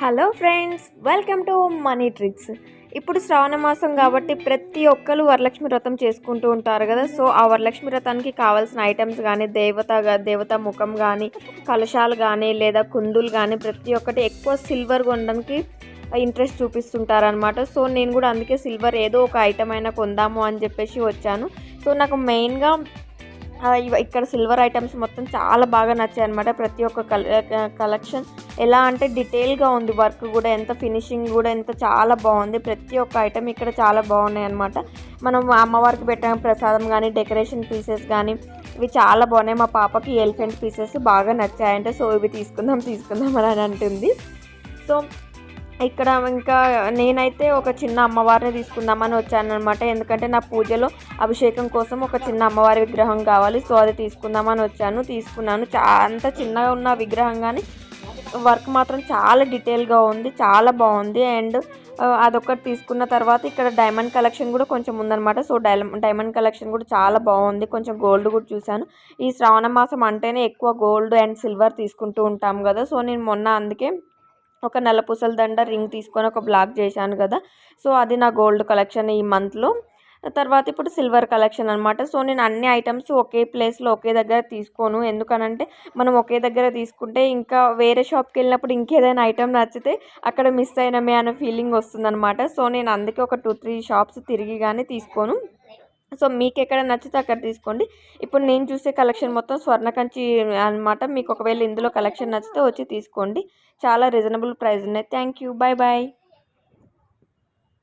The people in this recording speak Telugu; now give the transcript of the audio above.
Hello friends welcome to money tricks ఇప్పుడు శ్రావణ మాసం కాబట్టి ప్రతి ఒక్కరు వరలక్ష్మి వ్రతం చేసుకుంటూ ఉంటారు కదా. సో ఆ వరలక్ష్మి వ్రతానికి కావాల్సిన ఐటమ్స్ కానీ దేవత దేవత ముఖం కానీ కలశాలు కానీ లేదా కుందులు కానీ ప్రతి ఒక్కటి ఎక్కువ సిల్వర్ కొనడానికి ఇంట్రెస్ట్ చూపిస్తుంటారనమాట సో నేను కూడా అందుకే సిల్వర్ ఏదో ఒక ఐటమ్ అయినా కొందాము అని చెప్పేసి వచ్చాను. సో నాకు మెయిన్గా ఇక్కడ సిల్వర్ ఐటమ్స్ మొత్తం చాలా బాగా నచ్చాయి అనమాట ప్రతి ఒక్క కలెక్షన్ ఎలా అంటే డీటెయిల్గా ఉంది. వర్క్ కూడా ఎంత ఫినిషింగ్ కూడా ఎంత చాలా బాగుంది. ప్రతి ఒక్క ఐటమ్ ఇక్కడ చాలా బాగున్నాయి అనమాట మనం అమ్మవారికి పెట్టిన ప్రసాదం కానీ డెకరేషన్ పీసెస్ కానీ ఇవి చాలా బాగున్నాయి. మా పాపకి ఎలిఫెంట్ పీసెస్ బాగా నచ్చాయంటే. సో ఇవి తీసుకుందాం తీసుకుందాం అని అంటుంది. సో ఇక్కడ ఇంకా నేనైతే ఒక చిన్న అమ్మవారిని తీసుకుందామని వచ్చాను అనమాట ఎందుకంటే నా పూజలో అభిషేకం కోసం ఒక చిన్న అమ్మవారి విగ్రహం కావాలి. సో అది తీసుకుందామని వచ్చాను తీసుకున్నాను. చా అంత చిన్నగా ఉన్న విగ్రహం కానీ వర్క్ మాత్రం చాలా డీటెయిల్గా ఉంది చాలా బాగుంది. అండ్ అదొకటి తీసుకున్న తర్వాత ఇక్కడ డైమండ్ కలెక్షన్ కూడా కొంచెం ఉందన్నమాట. సో డై డైమండ్ కలెక్షన్ కూడా చాలా బాగుంది. కొంచెం గోల్డ్ కూడా చూశాను. ఈ శ్రావణ మాసం అంటేనే ఎక్కువ గోల్డ్ అండ్ సిల్వర్ తీసుకుంటూ ఉంటాం కదా. సో నేను మొన్న అందుకే ఒక నల్ల పూసల దండ రింగ్ తీసుకొని ఒక బ్లాక్ చేశాను కదా. సో అది నా గోల్డ్ కలెక్షన్ ఈ మంత్లో. తర్వాత ఇప్పుడు సిల్వర్ కలెక్షన్ అనమాట సో నేను అన్ని ఐటమ్స్ ఒకే ప్లేస్లో ఒకే దగ్గర తీసుకోను. ఎందుకనంటే మనం ఒకే దగ్గర తీసుకుంటే ఇంకా వేరే షాప్కి వెళ్ళినప్పుడు ఇంకేదైనా ఐటమ్ నచ్చితే అక్కడ మిస్ అయినమే అనే ఫీలింగ్ వస్తుందన్నమాట. సో నేను అందుకే ఒక టూ త్రీ షాప్స్ తిరిగి కానీ తీసుకోను. సో మీకు ఎక్కడ నచ్చితే అక్కడ తీసుకోండి. ఇప్పుడు నేను చూసే కలెక్షన్ మొత్తం స్వర్ణ కంచి అనమాట మీకు ఒకవేళ ఇందులో కలెక్షన్ నచ్చితే వచ్చి తీసుకోండి. చాలా రీజనబుల్ ప్రైస్ ఉన్నాయి. Thank you. Bye bye